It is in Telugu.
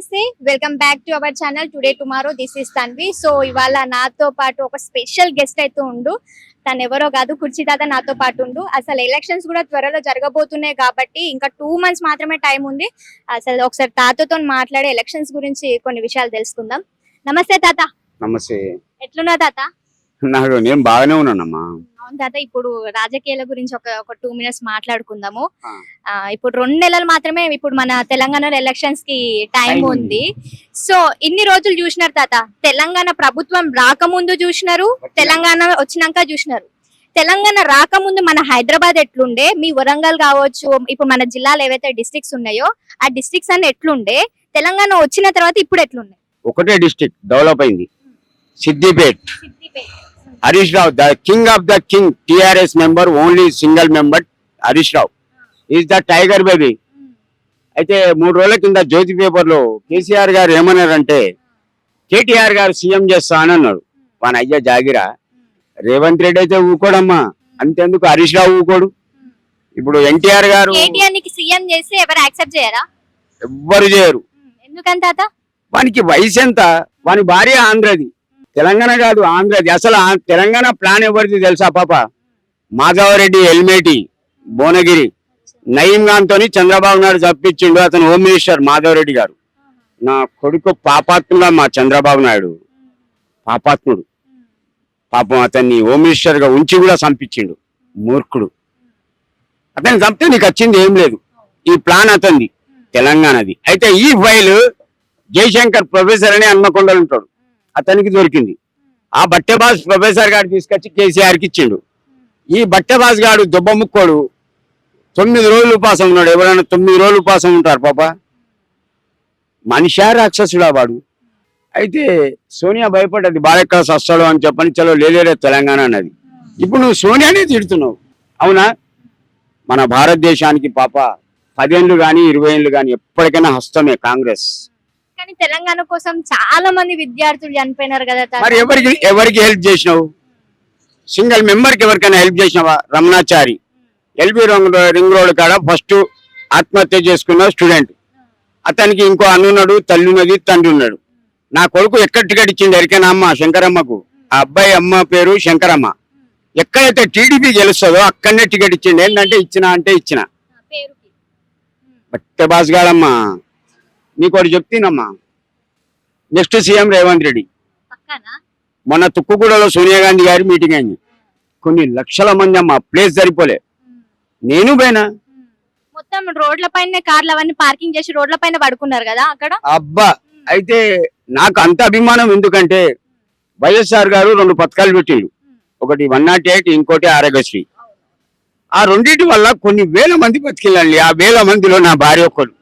Welcome back to our channel today tomorrow this is Tanvi so ఇవాళ నాతో పాటు ఒక స్పెషల్ గెస్ట్ అయితే ఉండు. తను ఎవరో కాదు కుర్చీ తాత నాతో పాటు ఉండు. అసలు ఎలక్షన్స్ కూడా త్వరలో జరగబోతున్నాయి కాబట్టి ఇంకా టూ మంత్స్ మాత్రమే టైం ఉంది. అసలు ఒకసారి తాతతో మాట్లాడే ఎలక్షన్స్ గురించి కొన్ని విషయాలు తెలుసుకుందాం. నమస్తే తాత. నమస్తే. ఎట్లున్నా తాత? నాకు నేను బాగానే ఉన్నానమ్మా. అవును తాత ఇప్పుడు రాజకీయాల గురించి ఒక ఒక టూ మినిట్స్ మాట్లాడుకుందాము. ఇప్పుడు రెండు నెలలు మాత్రమే ఇప్పుడు మన తెలంగాణలో ఎలక్షన్స్కి టైం ఉంది. సో ఇన్ని రోజులు చూసినారు తాత? తెలంగాణ ప్రభుత్వం రాకముందు చూసినారు తెలంగాణ వచ్చినాక చూసినారు. తెలంగాణ రాకముందు మన హైదరాబాద్ ఎట్లుండే? మీ వరంగల్ కావచ్చు ఇప్పుడు మన జిల్లాలు ఏవైతే డిస్ట్రిక్ట్స్ ఉన్నాయో ఆ డిస్ట్రిక్ట్స్ అన్ని ఎట్లుండే? తెలంగాణ వచ్చిన తర్వాత ఇప్పుడు ఎట్లుండే ఒకటే డిస్టిక్ డెవలప్ అయింది. Siddipet. Harish Rao the king of the king TRS member only single member Harish Rao. Is the tiger baby అయితే మూడు రోజుల కింద జ్యోతి పేపర్లో కేసీఆర్ గారు ఏమన్నారంటే కేటీఆర్ గారు సీఎం చేస్తా అని అన్నాడు. మన అయ్య జాగిరా రేవంత్ రెడ్డి అయితే ఊకోడమ్మా. అంతెందుకు హరీష్ రావు ఊకోడు? ఇప్పుడు ఎన్టీఆర్ గారు సీఎం చేస్తే ఎవరు యాక్సెప్ట్ చేయరా? ఎవ్వరు చేయరు. ఎందుకని తాత? వానికి వయసు ఎంత? వాని భార్య ఆంధ్రది. తెలంగాణ కాదు ఆంధ్రది అసలు తెలంగాణ ప్లాన్ ఎవరిది తెలుసా పాప? మాధవరెడ్డి ఎల్మేటి భువనగిరి. నయీం ఖాన్తో చంద్రబాబు నాయుడు తప్పించిండు అతను హోమ్ మినిస్టర్ మాధవరెడ్డి గారు. నా కొడుకు పాపాత్ముడు మా చంద్రబాబు నాయుడు. పాపాత్ముడు. పాపం అతన్ని హోమ్ మినిస్టర్గా ఉంచి కూడా చంపించిండు. మూర్ఖుడు. అతన్ని చంపితే నీకు వచ్చింది ఏం లేదు. ఈ ప్లాన్ అతనిది తెలంగాణది. అయితే ఈ ఫైల్ జయశంకర్ ప్రొఫెసర్ అని హన్మకొండలు ఉంటాడు అతనికి దొరికింది. ఆ బట్టెబాస్ ప్రొఫెసర్ గారు తీసుకొచ్చి కేసీఆర్కి ఇచ్చిండు. ఈ బట్టెబాస్ గాడు దుబ్బముక్కోడు తొమ్మిది రోజులు ఉపాసం ఉన్నాడు. ఎవరైనా తొమ్మిది రోజులు ఉపాసం ఉంటారు పాప? మనిషా రాక్షసుడా వాడు? అయితే సోనియా భయపడ్డది బాలెక్కడ సస్తాడు అని చెప్పని చలో లేలేరే తెలంగాణ అన్నది. ఇప్పుడు నువ్వు సోనియానే తిడుతున్నావు. అవునా? మన భారతదేశానికి పాప పదేళ్ళు కానీ ఇరవై ఏళ్ళు కానీ ఎప్పటికైనా హస్తమే కాంగ్రెస్. కానీ తెలంగాణ కోసం చాలా మంది విద్యార్థులు చనిపోయినారు కదా. మరి ఎవరికి ఎవరికి హెల్ప్ చేసినావు? సింగిల్ మెంబర్కి ఎవరికైనా హెల్ప్ చేసినావా? Ramanachari. LB ring ring road కాడ ఫస్ట్ ఆత్మహత్య చేసుకున్న స్టూడెంట్ అతనికి ఇంకో అన్నున్నాడు తల్లి ఉన్నది తండ్రి ఉన్నాడు. నా కొడుకు ఎక్కడ టికెట్ ఇచ్చింది ఎరికైనా అమ్మ శంకరమ్మకు? ఆ అబ్బాయి అమ్మ పేరు శంకరమ్మ. ఎక్కడైతే టీడీపీ గెలుస్తుందో అక్కడనే టికెట్ ఇచ్చింది ఏంటంటే ఇచ్చిన అంటే ఇచ్చిన. పేరుకి. బట్టే బాస్ గాడమ్మా. నీకు ఒకటి చెప్తేనమ్మా. Next CM Revanth Reddy. మొన్న తుక్కుగూడలో సోనియా గాంధీ గారి మీటింగ్ అయింది. కొన్ని లక్షల మంది అమ్మ ప్లేస్ సరిపోలే. నేను పోయినా. మొత్తం రోడ్ల పైన కార్లు అవన్నీ పార్కింగ్ చేసి రోడ్ల పైన పడుకున్నారు కదా అక్కడ? అబ్బా! అయితే నాకు అంత అభిమానం ఎందుకంటే వైఎస్ఆర్ గారు రెండు పథకాలు పెట్టిండు. ఒకటి వన్ నాట్ ఎయిట్ ఇంకోటి ఆరోగ్యశ్రీ. ఆ రెండింటి వల్ల కొన్ని వేల మంది బతికిళ్ళండి ఆ వేల మందిలో నా భార్య ఒక్కడు.